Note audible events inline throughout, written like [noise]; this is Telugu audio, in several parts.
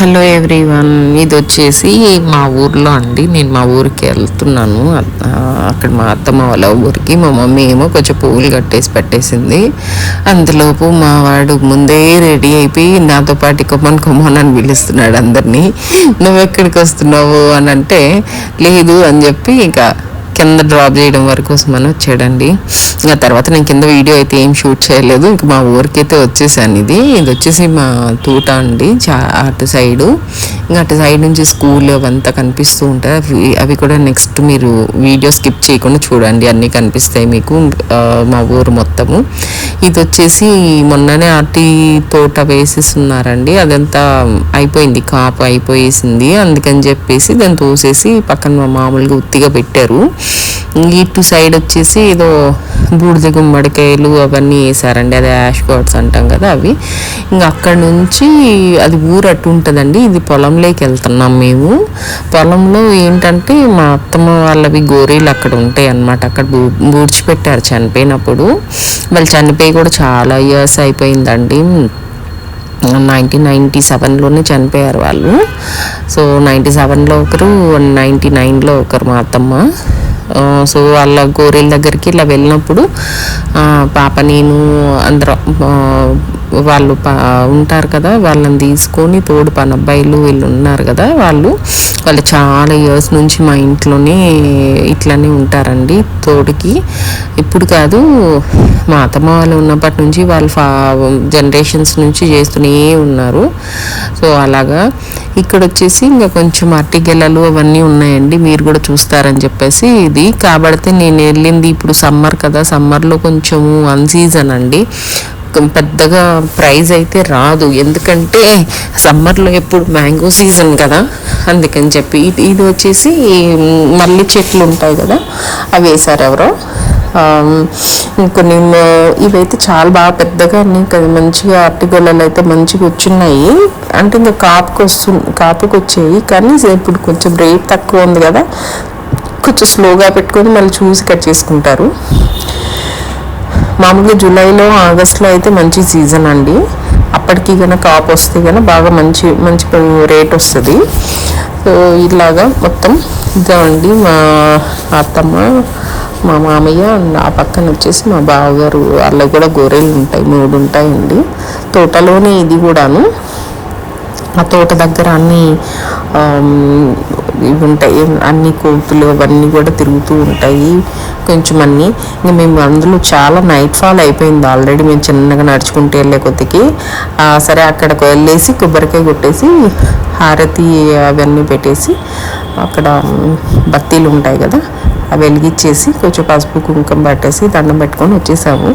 హలో ఎవ్రీవన్ ఇది వచ్చేసి మా ఊర్లో అండి. నేను మా ఊరికి వెళ్తున్నాను. అక్కడ మా అత్తమ్మ వాళ్ళ ఊరికి. మా మమ్మీ ఏమో కొంచెం పువ్వులు కట్టేసి పెట్టేసింది. అందులోపు మా వాడు ముందే రెడీ అయిపోయి నాతో పాటు కొమ్మన్ కొమ్మన్ అని పిలుస్తున్నాడు అందరినీ. నువ్వు ఎక్కడికి వస్తున్నావు? అని అంటే లేదు అని చెప్పి ఇంకా కింద డ్రాప్ చేయడం వరకు మనం వచ్చాడండి. ఇంకా తర్వాత నేను కింద వీడియో అయితే ఏం షూట్ చేయలేదు. ఇంక మా ఊరికి అయితే వచ్చేసాను ఇది. ఇది వచ్చేసి మా తోట అండి. చా అటు సైడు ఇంకా అటు సైడ్ నుంచి స్కూల్ అవంతా కనిపిస్తూ ఉంటాయి. అవి అవి కూడా నెక్స్ట్ మీరు వీడియో స్కిప్ చేయకుండా చూడండి. అన్నీ కనిపిస్తాయి మీకు మా ఊరు మొత్తము. ఇది వచ్చేసి మొన్ననే అటు తోట వేసేస్తున్నారండి అదంతా అయిపోయింది. కాపు అయిపోయేసింది. అందుకని చెప్పేసి దాన్ని తోసేసి పక్కన మామూలుగా ఉత్తిగా పెట్టారు. ఇటు సైడ్ వచ్చేసి ఏదో బూడిద గుమ్మడికాయలు అవన్నీ వేసారండి. అదే యాష్ గాడ్స్ అంటాం కదా అవి. ఇంకా అక్కడ నుంచి అది ఊరు అటు ఉంటుందండి. ఇది పొలంలోకి వెళ్తున్నాం మేము. పొలంలో ఏంటంటే మా అత్తమ్మ వాళ్ళవి గోరీలు అక్కడ ఉంటాయి అన్నమాట. అక్కడ బూ బూడ్చిపెట్టారు చనిపోయినప్పుడు. వాళ్ళు చనిపోయి కూడా చాలా ఇయర్స్ అయిపోయిందండి. నైన్టీన్ నైంటీ సెవెన్లోనే చనిపోయారు వాళ్ళు. సో నైంటీ సెవెన్లో ఒకరు నైంటీ నైన్లో ఒకరు మా అత్తమ్మ. సో వాళ్ళ గోరెల దగ్గరికి ఇలా వెళ్ళినప్పుడు పాప నేను అందరం వాళ్ళు పా ఉంటారు కదా వాళ్ళని తీసుకొని తోడు పని అబ్బాయిలు వీళ్ళు ఉన్నారు కదా వాళ్ళు వాళ్ళు చాలా ఇయర్స్ నుంచి మా ఇంట్లోనే ఇట్లానే ఉంటారండి తోడుకి. ఇప్పుడు కాదు మా అత్తమ్మ వాళ్ళు ఉన్నప్పటి నుంచి వాళ్ళు ఫా జనరేషన్స్ నుంచి చేస్తూనే ఉన్నారు. సో అలాగా. ఇక్కడ వచ్చేసి ఇంకా కొంచెం అరటి గెలలు అవన్నీ ఉన్నాయండి మీరు కూడా చూస్తారని చెప్పేసి ఇది. కాబడితే నేను వెళ్ళింది ఇప్పుడు సమ్మర్ కదా సమ్మర్లో కొంచెము అన్సీజన్ అండి. పెద్దగా ప్రైజ్ అయితే రాదు. ఎందుకంటే సమ్మర్లో ఎప్పుడు మ్యాంగో సీజన్ కదా. అందుకని చెప్పి ఇది ఇది వచ్చేసి మల్లి చెట్లు ఉంటాయి కదా. అవి వేశారు ఎవరో. కొన్ని ఇవైతే చాలా బాగా పెద్దగా ఉన్నాయి. కదా మంచిగా అరటిగొల్లలు అయితే మంచిగా వచ్చున్నాయి. అంటే ఇంకా కాపుకి వస్తు కాపుకి వచ్చాయి కానీ ఇప్పుడు కొంచెం రేట్ తక్కువ ఉంది కదా. కొంచెం స్లోగా పెట్టుకొని మళ్ళీ చూసి కట్ చేసుకుంటారు. మామూలుగా జూలైలో ఆగస్ట్లో అయితే మంచి సీజన్ అండి. అప్పటికి కనుక కాపు వస్తే కనుక బాగా మంచి మంచి రేట్ వస్తుంది. సో ఇలాగా మొత్తం ఇదండి మా అత్తమ్మ మా మామయ్య అండ్ ఆ పక్కన వచ్చేసి మా బావగారు. వాళ్ళకి కూడా గొర్రెలు ఉంటాయి మూడు ఉంటాయండి. తోటలోనే ఇది కూడాను. ఆ తోట దగ్గర అన్ని ఇవి ఉంటాయి. అన్ని కోతులు అవన్నీ కూడా తిరుగుతూ ఉంటాయి. కొంచెం అన్ని. ఇంకా మేము అందులో చాలా నైట్ ఫాల్ అయిపోయింది ఆల్రెడీ మేము చిన్నగా నడుచుకుంటూ వెళ్ళే కొద్దికి. సరే అక్కడికి వెళ్ళేసి కొబ్బరికాయ కొట్టేసి హారతి అవన్నీ పెట్టేసి అక్కడ బత్తీలు ఉంటాయి కదా అవి వెలిగించేసి కొంచెం పసుపు కుంకుమ పట్టేసి దండం పెట్టుకొని వచ్చేసాము.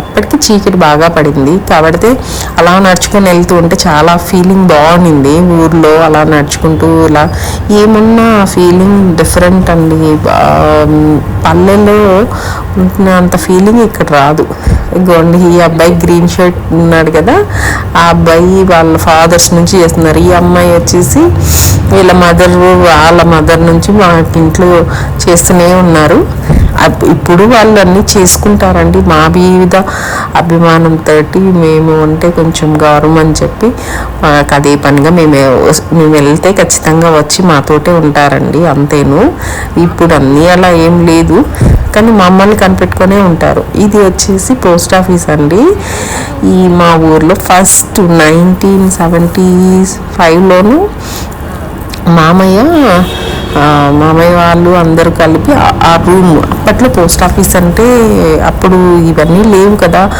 అప్పటికి చీకటి బాగా పడింది. కాబట్టి అలా నడుచుకొని వెళ్తూ ఉంటే చాలా ఫీలింగ్ బాగుండింది. ఊర్లో అలా నడుచుకుంటూ ఇలా ఏమన్నా ఫీలింగ్ డిఫరెంట్ అండి? పల్లెల్లో ఉంటున్నంత ఫీలింగ్ ఇక్కడ రాదు. ఇగోండి ఈ అబ్బాయి గ్రీన్ షర్ట్ ఉన్నాడు కదా ఆ అబ్బాయి వాళ్ళ ఫాదర్స్ నుంచి చేస్తున్నారు. ఈ అమ్మాయి వచ్చేసి వీళ్ళ మదర్ వాళ్ళ మదర్ నుంచి మా ఇంట్లో చేస్తూనే ఉన్నారు. అప్- ఇప్పుడు వాళ్ళు అన్నీ చేసుకుంటారండి. మా మీద అభిమానంతో మేము అంటే కొంచెం గౌరవం అని చెప్పి మాకు అదే పనిగా మేము వస్- మేము వెళ్తే ఖచ్చితంగా వచ్చి మాతోటే ఉంటారండి అంతేను. ఇప్పుడు అన్నీ అలా ఏం లేదు. కానీ మమ్మల్ని కనిపెట్టుకునే ఉంటారు. ఇది వచ్చేసి పోస్ట్ ఆఫీస్ అండి. ఈ మా ఊర్లో ఫస్ట్ నైన్టీన్ సెవెంటీ ఫైవ్లోను మామయ్య మామయ్య వాళ్ళు అందరూ కలిపి ఆ- రూమ్ అప్పట్లో పోస్ట్ ఆఫీస్ అంటే అప్పుడు ఇవన్నీ లేవు కదా.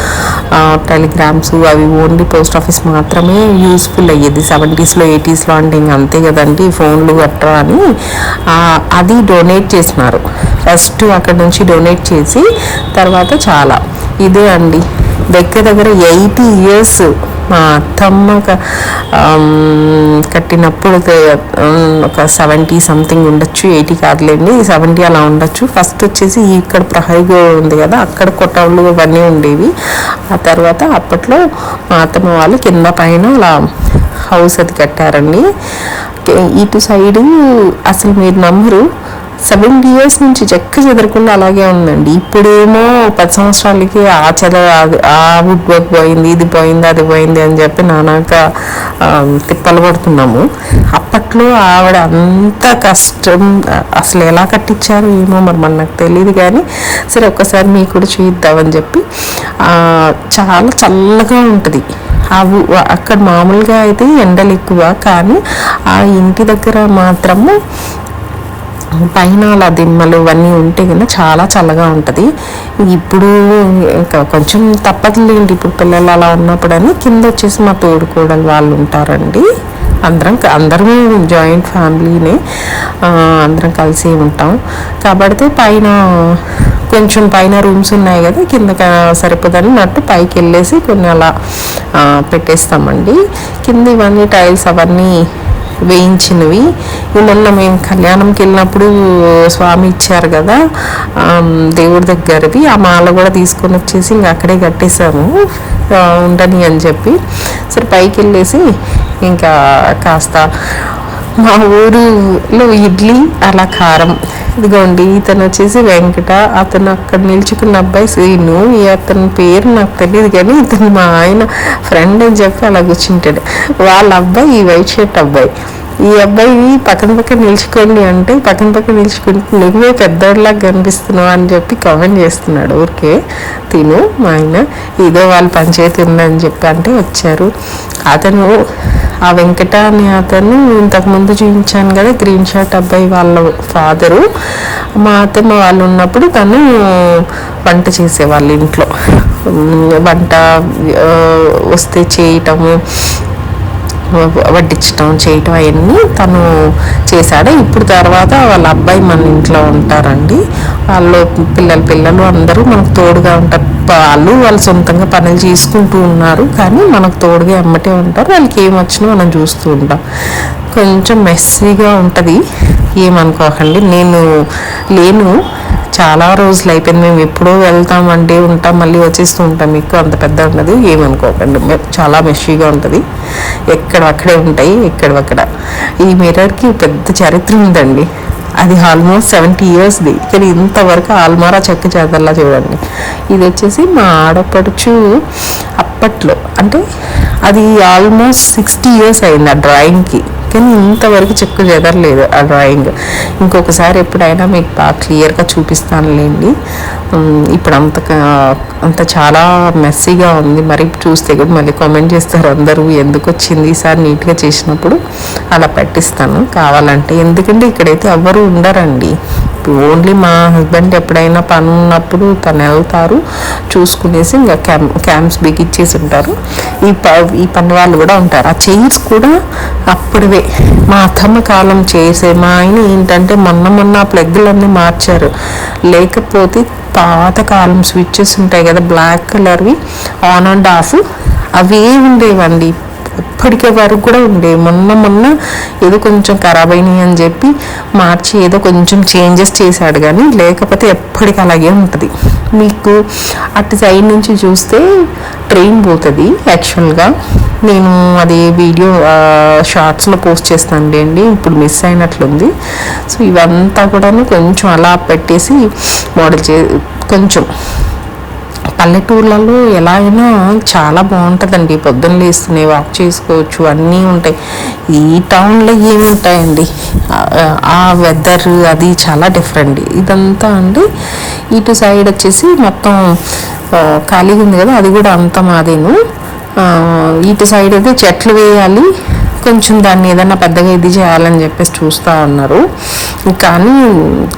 టెలిగ్రామ్స్ అవి ఓన్లీ పోస్ట్ ఆఫీస్ మాత్రమే యూస్ఫుల్ అయ్యేది. సెవెంటీస్లో ఎయిటీస్లో అంటే ఇంక అంతే కదండి ఫోన్లు గట్రా అని. అది డొనేట్ చేసినారు. ఫస్ట్ అక్కడ నుంచి డొనేట్ చేసి తర్వాత చాలా. ఇదే అండి. దగ్గర దగ్గర ఎయిటీ ఇయర్స్ మా అత్తమ్మ కట్టినప్పుడు ఒక- సెవెంటీ సంథింగ్ ఉండొచ్చు ఎయిటీ కాదులేండి సెవెంటీ అలా ఉండొచ్చు. ఫస్ట్ వచ్చేసి ఇక్కడ ప్రహరిగో ఉంది కదా అక్కడ కొట్టవులు ఇవన్నీ ఉండేవి. ఆ తర్వాత అప్పట్లో మా అత్తమ్మ వాళ్ళు కింద పైన అలా హౌస్ అది కట్టారండి. ఇటు సైడు అసలు మీరు నమ్మరు సెవెంటీ ఇయర్స్ నుంచి చెక్క చెదరకుండా అలాగే ఉందండి. ఇప్పుడేమో పది సంవత్సరాలకి ఆ చెద ఆ వుడ్ వర్క్ పోయింది ఇది పోయింది అది పోయింది అని చెప్పి నానాక తిప్పలు పడుతున్నాము. అప్పట్లో ఆవిడ అంత కష్టం అసలు ఎలా కట్టించారు ఏమో మరి మన నాకు తెలియదు కానీ సరే ఒక్కసారి మీకు కూడా చూద్దామని చెప్పి చాలా చల్లగా ఉంటుంది. ఆ అక్కడ మామూలుగా అయితే ఎండలు ఎక్కువ కానీ ఆ ఇంటి దగ్గర మాత్రము పైన అలా దిమ్మలు ఇవన్నీ ఉంటే కన్నా చాలా చల్లగా ఉంటుంది. ఇప్పుడు ఇంకా కొంచెం తప్పదులేండి. ఇప్పుడు పిల్లలు అలా ఉన్నప్పుడు అని కింద వచ్చేసి మా తోడుకోడలు వాళ్ళు ఉంటారండి. అందరం అందరం జాయింట్ ఫ్యామిలీనే. అందరం కలిసి ఉంటాం. కాబట్టి పైన కొంచెం పైన రూమ్స్ ఉన్నాయి కదా కింద సరిపోదని నట్టు పైకి వెళ్ళేసి కొన్ని అలా పెట్టేస్తామండి. కింద ఇవన్నీ టైల్స్ అవన్నీ వేయించినవి. ఇవి మొన్న మేము కళ్యాణంకి వెళ్ళినప్పుడు స్వామి ఇచ్చారు కదా దేవుడి దగ్గరవి ఆ మాల కూడా తీసుకొని వచ్చేసి ఇంకా అక్కడే కట్టేసాము ఉండని అని చెప్పి. సరే పైకి వెళ్ళేసి ఇంకా కాస్త మా ఊరులో ఇడ్లీ అలా కారం ఇదిగోండి ఇతను వచ్చేసి వెంకట అతను అక్కడ నిల్చుకున్న అబ్బాయి శ్రీను ఈ అతని పేరు నాకు తెలియదు కానీ ఇతను మా ఆయన ఫ్రెండ్ అని చెప్పి అలా కూర్చుంటాడు. వాళ్ళ అబ్బాయి ఈ వైట్ షర్ట్ అబ్బాయి. ఈ అబ్బాయి పక్కన పక్కన నిల్చుకోండి అంటే పక్కన పక్కన నిల్చుకుంటే నువ్వే పెద్దోళ్ళలాగా కనిపిస్తున్నావు అని చెప్పి కామెంట్ చేస్తున్నాడు ఊరికే. తిను మా ఆయన. ఏదో వాళ్ళ పంచాయతీ ఉందని చెప్పి అంటే వచ్చారు. అతను ఆ వెంకట అనే అతను ఇంతకు ముందు చూపించాను కదా గ్రీన్ షర్ట్ అబ్బాయి వాళ్ళ ఫాదరు మా అత్తమ్మ వాళ్ళు ఉన్నప్పుడు తను వంట చేసేవాళ్ళు ఇంట్లో. వంట వస్తే చేయటము వడ్డించడం చేయటం అవన్నీ తను చేశాడు. ఇప్పుడు తర్వాత వాళ్ళ అబ్బాయి మన ఇంట్లో ఉంటారండి. వాళ్ళు పిల్లలు పిల్లలు అందరూ మనకు తోడుగా ఉంటారు. వాళ్ళు వాళ్ళు సొంతంగా పనులు చేసుకుంటూ ఉన్నారు. కానీ మనకు తోడుగా ఎమ్మటే ఉంటారు. వాళ్ళకి ఏం వచ్చినా మనం చూస్తూ ఉంటాం. కొంచెం మెస్సీగా ఉంటుంది. ఏమనుకోకండి నేను లేను చాలా రోజులు అయిపోయింది. మేము ఎప్పుడో వెళ్తాం అంటే ఉంటాం మళ్ళీ వచ్చేస్తూ ఉంటాం. మీకు అంత పెద్ద ఉండదు ఏమనుకోకండి. చాలా మెషీగా ఉంటుంది. ఎక్కడ అక్కడే ఉంటాయి ఎక్కడక్కడ ఈ మిర్రర్కి పెద్ద చరిత్ర ఉందండి. అది ఆల్మోస్ట్ సెవెంటీ ఇయర్స్ది. కానీ ఇంతవరకు ఆల్మారా చెక్క చేతల్లా చూడండి. ఇది వచ్చేసి మా ఆడపడుచు అప్పట్లో. అంటే అది ఆల్మోస్ట్ సిక్స్టీ ఇయర్స్ అయింది ఆ డ్రాయింగ్కి. కానీ ఇంతవరకు చెక్కు చెదరలేదు ఆ డ్రాయింగ్ ఇంకొకసారి ఎప్పుడైనా మీకు బాగా క్లియర్గా చూపిస్తానులేండి. ఇప్పుడు అంత అంత చాలా మెస్సీగా ఉంది. మరి చూస్తే కూడా మళ్ళీ కామెంట్ చేస్తారు అందరూ ఎందుకు వచ్చింది ఈసారి నీట్గా చేసినప్పుడు? అలా పెట్టిస్తాను. కావాలంటే ఎందుకంటే ఇక్కడైతే ఎవరు ఉండరండి. ఓన్లీ మా హస్బెండ్ ఎప్పుడైనా పని ఉన్నప్పుడు తను వెళ్తారు. చూసుకునేసి ఇంకా క్యామ్ క్యాంప్స్ బిగిచ్చేసి ఉంటారు. ఈ ప ఈ పని వాళ్ళు కూడా ఉంటారు. ఆ చైర్స్ కూడా అప్పుడువే మా అత్తమ్మ కాలం చేసే మా ఆయన ఏంటంటే మొన్న మొన్న ఆ ప్లగ్లన్నీ మార్చారు. లేకపోతే పాతకాలం స్విచ్చెస్ ఉంటాయి కదా బ్లాక్ కలర్వి ఆన్ అండ్ ఆఫ్ అవే ఉండేవండి? ఇప్పటికే వరకు కూడా ఉండే. మొన్న మొన్న ఏదో కొంచెం ఖరాబ్ అయినాయి అని చెప్పి మార్చి ఏదో కొంచెం చేంజెస్ చేశాడు కానీ లేకపోతే ఎప్పటికీ అలాగే ఉంటుంది. మీకు అటు సైడ్ నుంచి చూస్తే ట్రైన్ పోతుంది యాక్చువల్గా. నేను అది వీడియో షార్ట్స్లో పోస్ట్ చేస్తాను అండి. ఇప్పుడు మిస్ అయినట్లుంది. సో ఇవంతా కూడాను కొంచెం అలా పెట్టేసి మోడల్ చే కొంచెం పల్లెటూర్లలో ఎలా అయినా చాలా బాగుంటుందండి. పొద్దున్న లేస్తూనే వాక్ చేసుకోవచ్చు అన్నీ ఉంటాయి. ఈ టౌన్లో ఏమి ఉంటాయండి ఆ- వెదర్ అది చాలా డిఫరెంట్ ఇదంతా అండి. ఇటు సైడ్ వచ్చేసి మొత్తం ఖాళీగా ఉంది కదా అది కూడా అంత మాదేను. ఇటు సైడ్ అయితే చెట్లు వేయాలి. కొంచెం దాన్ని ఏదైనా పెద్దగా ఇది చేయాలని చెప్పేసి చూస్తూ ఉన్నారు. కానీ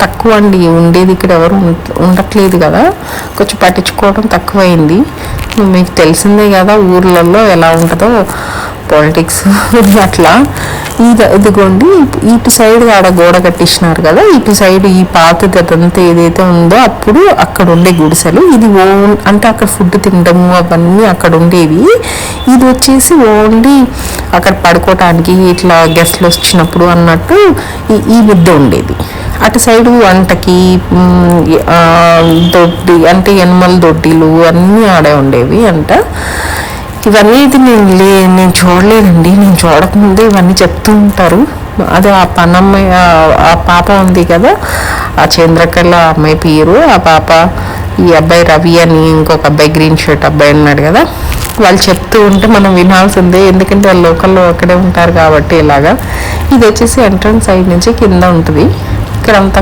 తక్కువ అండి ఉండేది ఇక్కడ ఎవరు ఉండట్లేదు కదా. కొంచెం పట్టించుకోవడం తక్కువైంది. మీకు తెలిసిందే కదా ఊర్లలో ఎలా ఉంటుందో. పాలిటిక్స్ అట్లా. ఇది ఇదిగోండి ఇటు సైడ్ ఆడ గోడ కట్టించినారు కదా ఇటు సైడ్ ఈ పాతది అదంతా ఏదైతే ఉందో అప్పుడు అక్కడ ఉండే గుడిసెలు ఇది ఓన్ అంటే అక్కడ ఫుడ్ తినడము అవన్నీ అక్కడ ఉండేవి. ఇది వచ్చేసి ఓన్లీ అక్కడ పడుకోవటానికి ఇట్లా గెస్ట్లు వచ్చినప్పుడు అన్నట్టు ఈ బుద్ధ ముద్ద ఉండేది. అటు సైడు వంటకి దొడ్డి అంటే ఎనిమల్ దొడ్డిలు అన్నీ ఆడే ఉండేవి అంట. ఇవన్నీ అయితే నేను లే నేను చూడలేదండి. నేను చూడకముందే ఇవన్నీ చెప్తూ ఉంటారు. అదే ఆ పనమ్మాయి ఆ- పాప ఉంది కదా. ఆ చంద్రకళ అమ్మాయి పేరు. ఆ పాప ఈ అబ్బాయి రవి అని ఇంకొక అబ్బాయి గ్రీన్ షర్ట్ అబ్బాయి ఉన్నాడు కదా. వాళ్ళు చెప్తూ ఉంటే మనం వినాల్సిందే. ఎందుకంటే వాళ్ళు లోకల్లో అక్కడే ఉంటారు కాబట్టి ఇలాగా. ఇది వచ్చేసి ఎంట్రన్స్ సైడ్ నుంచి కింద ఉంటుంది. ఇక్కడ అంతా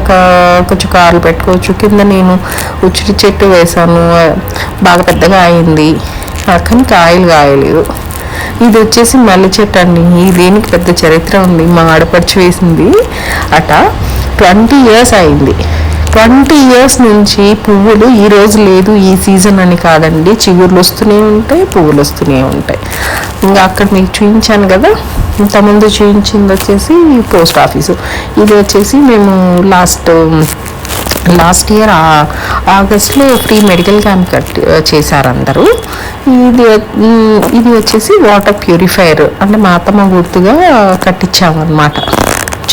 కొంచెం కార్లు పెట్టుకోవచ్చు. కింద నేను ఉచ్చిరి చెట్టు వేసాను బాగా పెద్దగా అయింది. కానీ కాయలు కాయలేదు ఇది వచ్చేసి మల్లె చెట్టు అండి. దేనికి పెద్ద చరిత్ర ఉంది. మా ఆడపడిచి వేసింది అట. ట్వంటీ ఇయర్స్ అయింది. ట్వంటీ ఇయర్స్ నుంచి పువ్వులు ఈ రోజు లేదు ఈ సీజన్ అని కాదండి. చిగుర్లు వస్తూనే ఉంటాయి పువ్వులు వస్తూనే ఉంటాయి. ఇంకా అక్కడ మీకు చూపించాను కదా. ఇంతకుముందు చూపించింది వచ్చేసి పోస్ట్ ఆఫీసు. ఇది వచ్చేసి మేము లాస్ట్ లాస్ట్ ఇయర్ ఆగస్ట్లో ఫ్రీ మెడికల్ క్యాంప్ కట్టి చేశారు అందరూ ఇది ఇది వచ్చేసి వాటర్ ప్యూరిఫైయర్ అంటే మా అత్తమ్మ గుర్తుగా కట్టించామన్నమాట.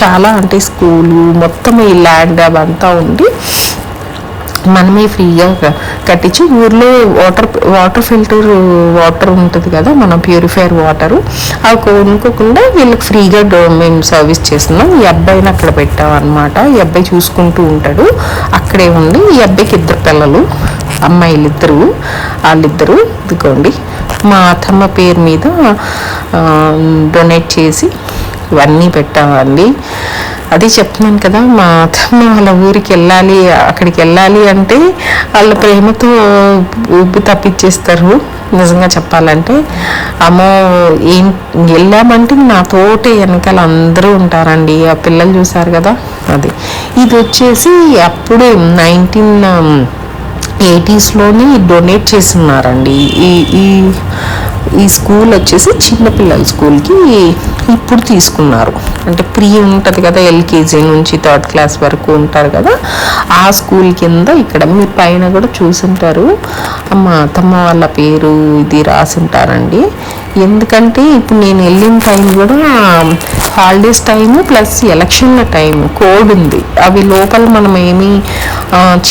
చాలా అంటే స్కూలు మొత్తం ఈ ల్యాండ్ అవంతా ఉండి మనమే ఫ్రీగా కట్టించి ఊర్లో వాటర్ వాటర్ ఫిల్టర్ వాటర్ ఉంటుంది కదా మన ప్యూరిఫైయర్ వాటర్. అవి కొనుక్కోకుండా వీళ్ళకి ఫ్రీగా డో- మేము సర్వీస్ చేస్తున్నాం. ఈ అబ్బాయిని అక్కడ పెట్టాం అనమాట ఈ అబ్బాయి చూసుకుంటూ ఉంటాడు. అక్కడే ఉండి ఈ అబ్బాయికి ఇద్దరు పిల్లలు అమ్మాయిలు ఇద్దరు వాళ్ళిద్దరు ఇదిగోండి. మా అత్తమ్మ పేరు మీద డొనేట్ చేసి ఇవన్నీ పెట్టామండి. అది చెప్తున్నాను కదా మా అత్తమ్మ వాళ్ళ ఊరికి వెళ్ళాలి అక్కడికి వెళ్ళాలి అంటే వాళ్ళ ప్రేమతో ఊపి తప్పించేస్తారు నిజంగా చెప్పాలంటే. అమ్మో ఏం వెళ్ళామంటే నా తోటే వెనకాల అందరూ ఉంటారండి ఆ పిల్లలు చూసారు కదా అది. ఇది వచ్చేసి అప్పుడే నైన్టీన్ ఎయిటీస్లోని డొనేట్ చేస్తున్నారండి ఈ ఈ ఈ స్కూల్ వచ్చేసి చిన్నపిల్లల స్కూల్కి ఇప్పుడు తీసుకున్నారు. అంటే ప్రీ ఉంటుంది కదా ఎల్కేజీ నుంచి థర్డ్ క్లాస్ వరకు ఉంటారు కదా ఆ స్కూల్ కింద ఇక్కడ మీరు పైన కూడా చూసుంటారు. మా అత్తమ్మ వాళ్ళ పేరు ఇది రాసుంటారండి. ఎందుకంటే ఇప్పుడు నేను వెళ్ళిన టైం కూడా హాలిడేస్ టైము ప్లస్ ఎలక్షన్ల టైం కోడ్ ఉంది. అవి లోపల మనం ఏమీ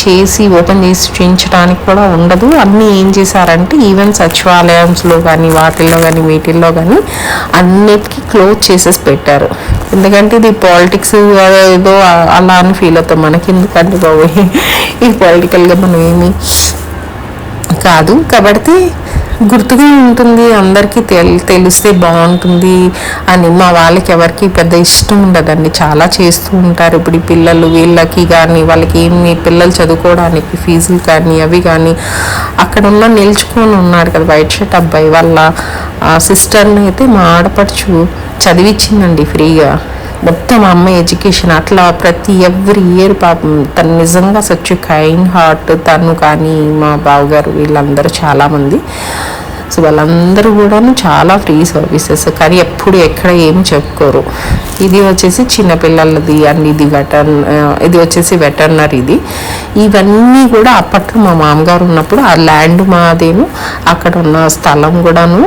చేసి ఓపెన్ చేసి చూపించడానికి కూడా ఉండదు. అన్నీ ఏం చేశారంటే ఈవెన్ సచివాలయంస్లో కానీ వాటిల్లో కానీ వీటిల్లో కానీ అన్నిటికీ క్లోజ్ చేసేసి పెట్టారు. ఎందుకంటే ఇది పాలిటిక్స్ ఏదో అలా అని ఫీల్ అవుతాం మనకి ఎందుకంటే బాబు ఈ పొలిటికల్గా మనం ఏమి కాదు. కాబట్టి గుర్తుగా ఉంటుంది అందరికీ తెల్ తెలిస్తే బాగుంటుంది అని మా వాళ్ళకి ఎవరికి పెద్ద ఇష్టం ఉండదండి. చాలా చేస్తూ ఉంటారు. ఇప్పుడు ఈ పిల్లలు వీళ్ళకి కానీ వాళ్ళకి ఏమి పిల్లలు చదువుకోవడానికి ఫీజులు కానీ అవి కానీ అక్కడ ఉన్న నిల్చుకొని ఉన్నారు కదా వైట్ షర్ట్ అబ్బాయి వాళ్ళ సిస్టర్ని అయితే మా ఆడపడుచు చదివించిందండి ఫ్రీగా. మొత్తం మా అమ్మాయి ఎడ్యుకేషన్ అట్లా ప్రతి ఎవ్రీ ఇయర్ పాపం తను నిజంగా సచ్ కైండ్ హార్ట్ తను కానీ మా బావగారు వీళ్ళందరూ చాలామంది. సో వాళ్ళందరూ కూడాను చాలా ఫ్రీ సర్వీసెస్ కానీ ఎప్పుడు ఎక్కడ ఏం చెప్పుకోరు. ఇది వచ్చేసి చిన్నపిల్లలది అండ్ ఇది వెటర్ ఇది వచ్చేసి వెటర్నరీది ఇవన్నీ కూడా అప్పట్లో మా మామగారు ఉన్నప్పుడు ఆ ల్యాండ్ మాదేను అక్కడ ఉన్న స్థలం కూడాను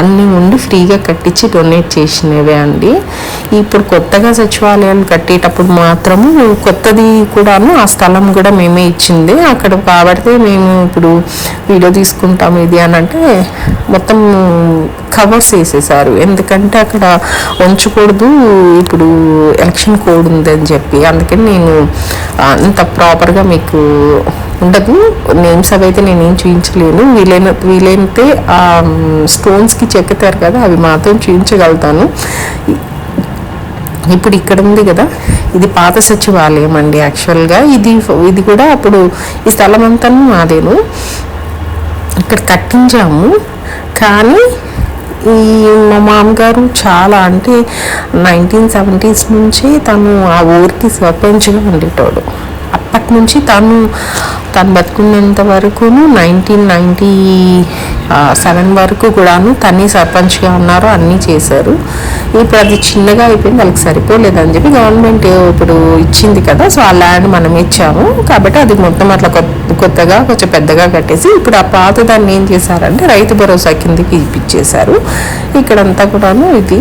అన్నీ ఉండి ఫ్రీగా కట్టించి డొనేట్ చేసినవే అండి. ఇప్పుడు కొత్తగా సచివాలయాలు కట్టేటప్పుడు మాత్రము కొత్తది కూడాను ఆ స్థలం కూడా మేమే ఇచ్చింది. అక్కడ కాబట్టి మేము ఇప్పుడు వీడియో తీసుకుంటాం ఇది అని అంటే మొత్తం కవర్స్ వేసేసారు. ఎందుకంటే అక్కడ ఉంచకూడదు ఇప్పుడు ఎలక్షన్ కోడ్ ఉందని చెప్పి. అందుకని నేను అంత ప్రాపర్గా మీకు ఉండదు. నేమ్స్ అవి అయితే నేనేం చూపించలేను వీలైన వీలైతే ఆ స్టోన్స్కి చెక్కుతారు కదా అవి మాత్రం చూపించగలుగుతాను ఇప్పుడు ఇక్కడ ఉంది కదా ఇది పాత సచివాలయం అండి యాక్చువల్గా. ఇది ఇది కూడా అప్పుడు ఈ స్థలం అంతా మాదేను. ఇక్కడ కట్టించాము. కానీ ఈ మా మామగారు చాలా అంటే నైన్టీన్ సెవెంటీస్ నుంచి తను ఆ ఊరికి సర్పంచ్గా ఉండేటోడు. అప్పటి నుంచి తను తను బతుకున్నంత వరకును నైన్టీన్ నైంటీ సెవెన్ వరకు కూడాను తనే సర్పంచ్గా ఉన్నారు అన్నీ చేశారు. ఇప్పుడు అది చిన్నగా అయిపోయింది వాళ్ళకి సరిపోలేదని చెప్పి గవర్నమెంట్ ఇప్పుడు ఇచ్చింది కదా సో ఆ ల్యాండ్ మనం ఇచ్చాము కాబట్టి అది మొత్తం అట్లా కొత్త- కొత్తగా కొంచెం పెద్దగా కట్టేసి ఇప్పుడు ఆ పాత దాన్ని ఏం చేశారంటే రైతు భరోసా కిందకి ఇప్పించేశారు. ఇక్కడంతా కూడాను ఇది.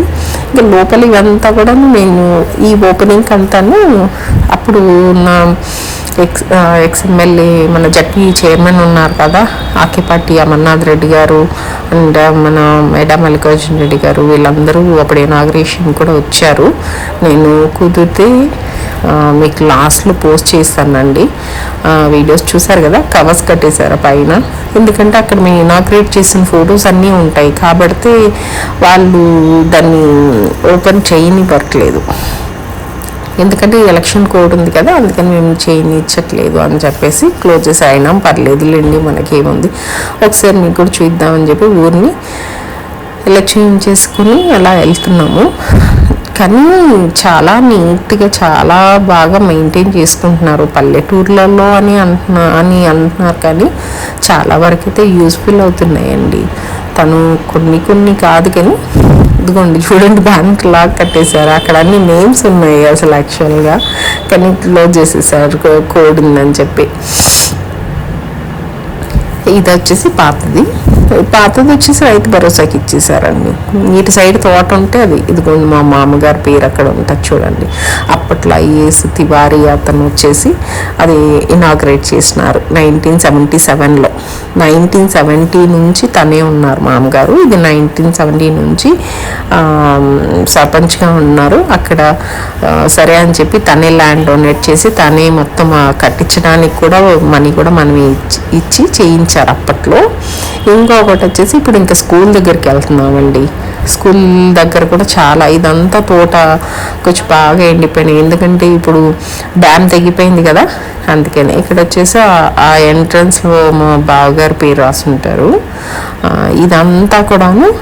ఇంకా లోపల ఇవంతా కూడాను నేను ఈ ఓపెనింగ్ అంతాను అప్పుడు నా ఎక్స్ ఎక్స్ఎమ్మెల్యే మన జడ్పీ చైర్మన్ ఉన్నారు కదా ఆకిపాటి అమర్నాథ్ రెడ్డి గారు అండ్ మన మేడా మల్లికార్జున రెడ్డి గారు వీళ్ళందరూ అప్పుడు ఇనాగ్రేషన్ కూడా వచ్చారు. నేను కుదిరితే మీకు లాస్ట్లో పోస్ట్ చేస్తానండి. వీడియోస్ చూసారు కదా కవర్స్ కట్టేశారు పైన. ఎందుకంటే అక్కడ మేము ఇనాగ్రేట్ చేసిన ఫొటోస్ అన్నీ ఉంటాయి. కాబట్టి వాళ్ళు దాన్ని ఓపెన్ చేయని పర్ట్లేదు ఎందుకంటే ఎలక్షన్ కోడ్ ఉంది కదా అందుకని మేము చేయనిచ్చట్లేదు అని చెప్పేసి క్లోజ్ చేసి పర్లేదు పర్లేదులేండి మనకేముంది. ఒకసారి మీకు కూడా చూద్దామని చెప్పి ఊరిని ఎలక్షన్ చేసుకుని అలా వెళ్తున్నాము. కానీ చాలా నీట్గా చాలా బాగా మెయింటైన్ చేసుకుంటున్నారు. పల్లెటూర్లలో అని అంటున్నా అని అంటున్నారు. కానీ చాలా వరకు అయితే యూస్ఫుల్ అవుతున్నాయండి. తను కొన్ని కొన్ని కాదు కానీ ఇదిగోండి చూడండి బ్యాంక్ లాగా కట్టేశారు. అక్కడ అన్ని నేమ్స్ ఉన్నాయి అసలు యాక్చువల్గా కానీ క్లోజ్ చేసేసారు కోడ్ ఉందని చెప్పి. ఇది వచ్చేసి పాతది. పాతది వచ్చేసి రైతు భరోసాకి ఇచ్చేసారండి. ఇటు సైడ్ తోట ఉంటే అది ఇదిగోండి మా మామగారి పేరు అక్కడ ఉంటుంది చూడండి. అప్పట్లో ఐఏఎస్ తివారీ అతను వచ్చేసి అది ఇనాగ్రేట్ చేసినారు నైన్టీన్ సెవెంటీ సెవెన్లో. నైన్టీన్ సెవెంటీ నుంచి తనే ఉన్నారు మామగారు. ఇది నైన్టీన్ సెవెంటీ నుంచి సర్పంచ్గా ఉన్నారు. అక్కడ సరే అని చెప్పి తనే ల్యాండ్ డొనేట్ చేసి తనే మొత్తం కట్టించడానికి కూడా మనీ కూడా మనం ఇచ్చి ఇచ్చి చేయించారు అప్పట్లో. ఇంకొకటి వచ్చేసి ఇప్పుడు ఇంకా స్కూల్ దగ్గరికి వెళ్తున్నామండి. స్కూల్ దగ్గర కూడా చాలా ఇదంతా తోట కొంచెం బాగా ఎండిపోయినాయి. ఎందుకంటే ఇప్పుడు డ్యామ్ తెగిపోయింది కదా అందుకని. ఇక్కడ వచ్చేసి ఆ- ఎంట్రన్స్లో మా బావగారి పేరు రాసుంటారు. ఇదంతా కూడాను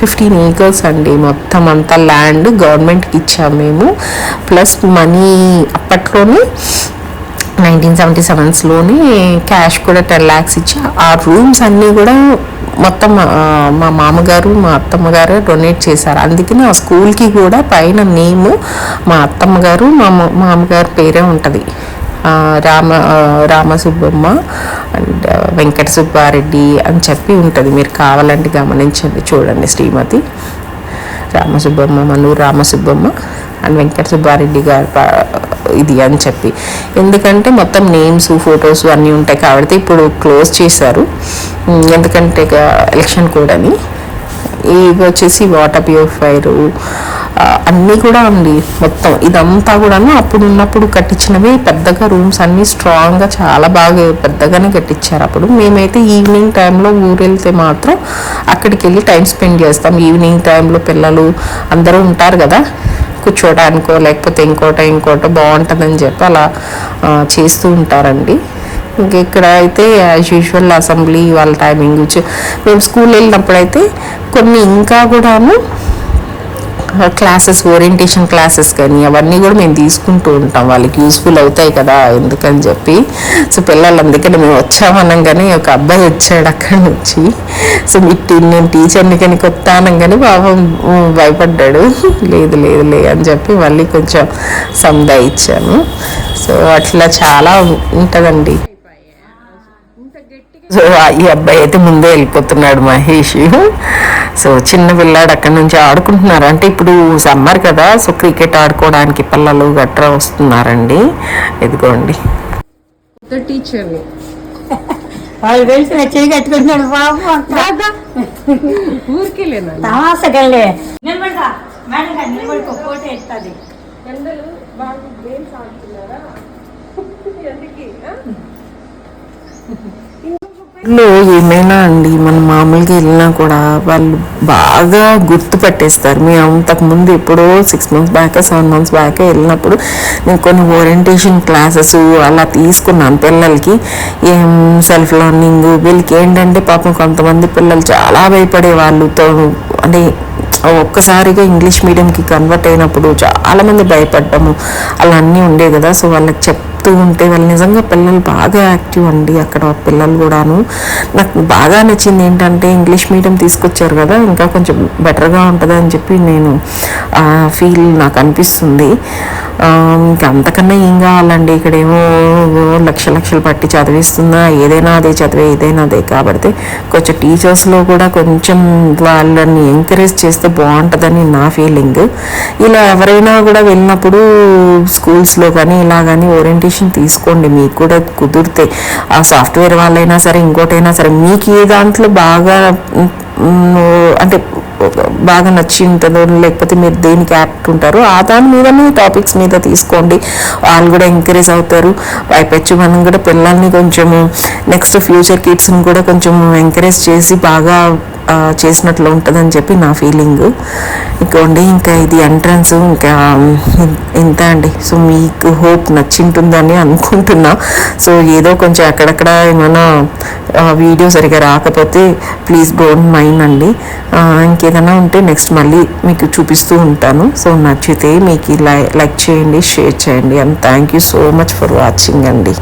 ఫిఫ్టీన్ ఏకర్స్ అండి. మొత్తం అంతా ల్యాండ్ గవర్నమెంట్కి ఇచ్చాము మేము. ప్లస్ మనీ అప్పట్లోనే నైన్టీన్ సెవెంటీ సెవెన్స్లోనే క్యాష్ కూడా టెన్ ల్యాక్స్ ఇచ్చి ఆ రూమ్స్ అన్నీ కూడా మొత్తం మా మామగారు మా అత్తమ్మ గారు డొనేట్ చేశారు. అందుకని ఆ స్కూల్కి కూడా పైన నేమ్ మా అత్తమ్మ గారు మా మామగారు పేరే ఉంటుంది. రామ రామ సుబ్బమ్మ రామసుబ్బమ్మ అండ్ వెంకట సుబ్బారెడ్డి అని చెప్పి ఉంటుంది. మీరు కావాలంటే గమనించండి చూడండి శ్రీమతి రామసుబ్బమ్మ మనూరు రామసుబ్బమ్మ అండ్ వెంకట సుబ్బారెడ్డి గారు ఇది అని చెప్పి. ఎందుకంటే మొత్తం నేమ్స్ ఫొటోస్ అన్నీ ఉంటాయి కాబట్టి ఇప్పుడు క్లోజ్ చేశారు. ఎందుకంటే ఇక ఎలక్షన్ కూడా అని ఇవి వచ్చేసి వాటర్ ప్యూరిఫైరు అన్నీ కూడా ఉంది మొత్తం. ఇదంతా కూడాను అప్పుడు ఉన్నప్పుడు కట్టించినవి పెద్దగా రూమ్స్ అన్నీ స్ట్రాంగ్గా చాలా బాగా పెద్దగానే కట్టించారు అప్పుడు. మేమైతే ఈవినింగ్ టైంలో ఊరు వెళ్తే మాత్రం అక్కడికి వెళ్ళి టైం స్పెండ్ చేస్తాం ఈవినింగ్ టైంలో పిల్లలు అందరూ ఉంటారు కదా. కూర్చోడానికో లేకపోతే ఇంకోటో ఇంకోటో బాగుంటుందని చెప్పి అలా చేస్తూ ఉంటారండి. ఇక్కడ అయితే యాజ్ యూజువల్ అసెంబ్లీ వాళ్ళ టైమింగ్ మేము స్కూల్ వెళ్ళినప్పుడు అయితే కొన్ని ఇంకా కూడాను క్లాసెస్ ఓరియంటేషన్ క్లాసెస్ కానీ అవన్నీ కూడా మేము తీసుకుంటూ ఉంటాం. వాళ్ళకి యూస్ఫుల్ అవుతాయి కదా ఎందుకని చెప్పి. సో పిల్లలు అందుకని మేము వచ్చామనగానే ఒక అబ్బాయి వచ్చాడు అక్కడి నుంచి. సో మీ టీ- నేను టీచర్ని కానీ కొత్త అనగానే పాపం భయపడ్డాడు. లేదు లేదు లే అని చెప్పి మళ్ళీ కొంచెం సందా ఇచ్చాను. సో అట్లా చాలా ఉంటుందండి. సో ఈ అబ్బాయి అయితే ముందే వెళ్ళిపోతున్నాడు మహేష్. సో చిన్న పిల్లాడు అక్కడ నుంచి ఆడుకుంటున్నారు. అంటే ఇప్పుడు సమ్మర్ కదా సో క్రికెట్ ఆడుకోవడానికి పిల్లలు గట్రా వస్తున్నారండి. ఇదిగోండి. టీచర్ని వాళ్ళు తెలిసిన చెయ్యి కట్టుకుంటున్నాడు బాబు అంత ఊరికి లేనా? తమాసగల్లే నిలబడతా మేడం గారు నిలబడుకో ఫోటో ఎత్తాది. [laughs] లో ఏమైనా అండి మనం మామూలుగా వెళ్ళినా కూడా వాళ్ళు బాగా గుర్తు పట్టేస్తారు. మేము అంతకు ముందు ఎప్పుడో six months back seven months back వెళ్ళినప్పుడు నేను కొన్ని ఓరియంటేషన్ క్లాసెస్ అలా తీసుకున్నాను పిల్లలకి. ఏం సెల్ఫ్ లర్నింగ్ వీళ్ళకి ఏంటంటే పాపం కొంతమంది పిల్లలు చాలా భయపడే వాళ్ళతో అంటే ఒక్కసారిగా ఇంగ్లీష్ మీడియంకి కన్వర్ట్ అయినప్పుడు చాలామంది భయపడ్డము. అలా అన్నీ ఉండే కదా సో వాళ్ళకి చెప్తూ ఉంటే వాళ్ళు నిజంగా పిల్లలు బాగా యాక్టివ్ అండి అక్కడ పిల్లలు కూడాను. నాకు బాగా నచ్చింది ఏంటంటే ఇంగ్లీష్ మీడియం తీసుకొచ్చారు కదా ఇంకా కొంచెం బెటర్గా ఉంటుంది అని చెప్పి నేను ఫీల్ నాకు అనిపిస్తుంది. ఇంకా అంతకన్నా ఏం కావాలండి? ఇక్కడేమో లక్ష లక్షలు పట్టి చదివిస్తున్నా ఏదైనా అదే చదివే ఏదైనా అదే కాబట్టి కొంచెం టీచర్స్లో కూడా కొంచెం వాళ్ళని ఎంకరేజ్ చేస్తే బాగుంటుందని నా ఫీలింగ్. ఇలా ఎవరైనా కూడా వెళ్ళినప్పుడు స్కూల్స్లో కానీ ఇలా కానీ ఓరియంటేషన్ తీసుకోండి. మీకు కూడా కుదిరితే ఆ సాఫ్ట్వేర్ వాళ్ళైనా సరే ఇంకోటైనా సరే మీకు ఏ దాంట్లో బాగా అంటే బాగా నచ్చి ఉంటుందో లేకపోతే మీరు దేనికి యాప్ట్ ఉంటారో ఆ దాని మీద టాపిక్స్ మీద తీసుకోండి. వాళ్ళు కూడా ఎంకరేజ్ అవుతారు. పైపెచ్చు మనం కూడా పిల్లల్ని కొంచెము నెక్స్ట్ ఫ్యూచర్ కిడ్స్ని కూడా కొంచెం ఎంకరేజ్ చేసి బాగా చేసినట్లు ఉంటుందని చెప్పి నా ఫీలింగ్. ఇంకోండి ఇంకా ఇది ఎంట్రన్స్ ఇంకా ఎంత ఇంత అండి. సో మీకు హోప్ నచ్చింటుందని అనుకుంటున్నా. సో ఏదో కొంచెం అక్కడక్కడ ఏమైనా వీడియో సరిగా రాకపోతే ప్లీజ్ డోంట్ మైండ్ అండి. ఇంకేదైనా ఉంటే నెక్స్ట్ మళ్ళీ మీకు చూపిస్తూ ఉంటాను. సో నచ్చితే మీకు లైక్ చేయండి షేర్ చేయండి. And thank you so much for watching అండి.